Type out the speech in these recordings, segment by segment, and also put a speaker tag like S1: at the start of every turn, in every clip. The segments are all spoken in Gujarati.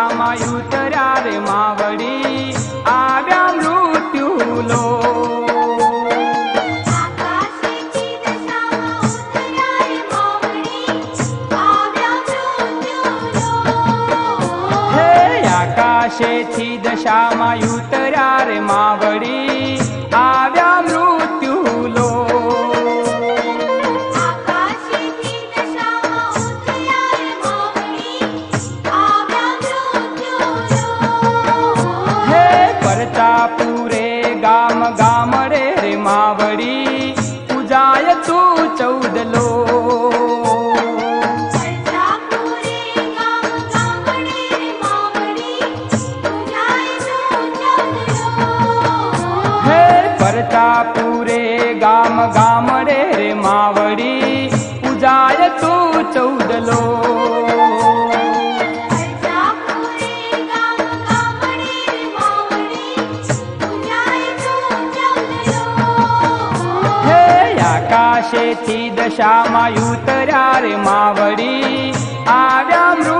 S1: ગંગામાં ઉતર્યા રે માવડી
S2: આકાશેથી દશામાં ઉતર્યા
S1: વળી પૂજાય તું
S2: ચૌદલો
S1: પૂરે ગામ
S2: ગામ રે માવડી પૂજાય તું ચૌદ े दशा मायतर मावडी
S1: आ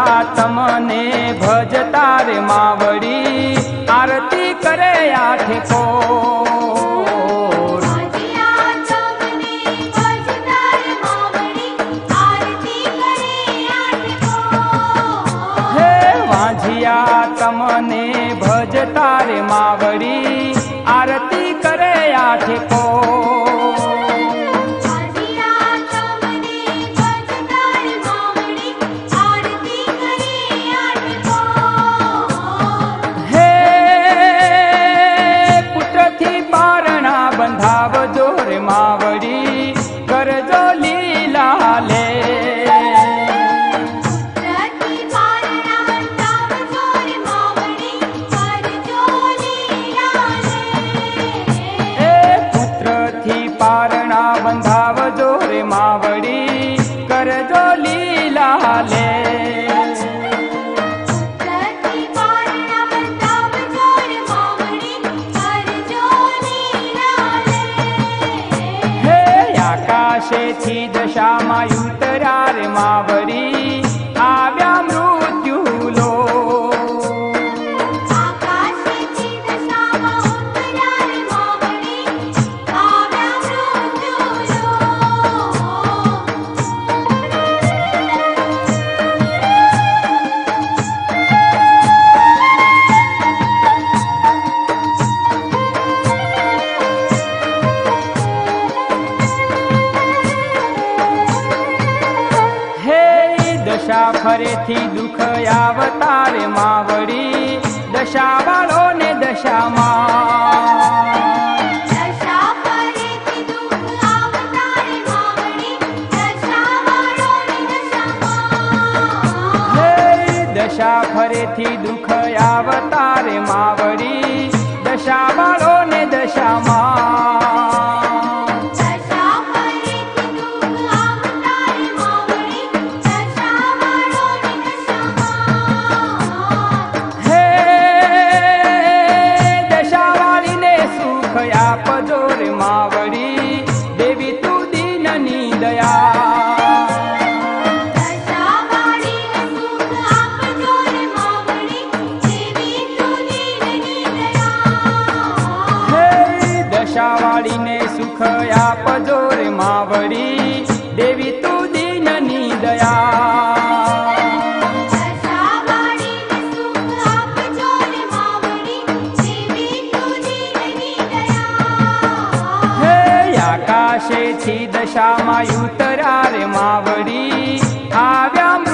S1: બધા તમને ભજતા રે માવડી, આરતી કરે આઠે કોર. હે વાંઝિયા, તમને ભજતા રે માવડી, આરતી કરે આઠે े
S2: थी दशा मायुतरार्
S1: मावरी। દશા ફરેથી દુઃખ આવતારે માવડી દશા વાળોને દશામાં.
S2: दशा दशा दुख अवतार मा दशा दशा દશામાં.
S1: આશાવાળીને સુખ આપજો રે માવડી. દેવી તું દીનની દયા. આકાશેથી દશામાં ઉતરા માવડી. આવ્યા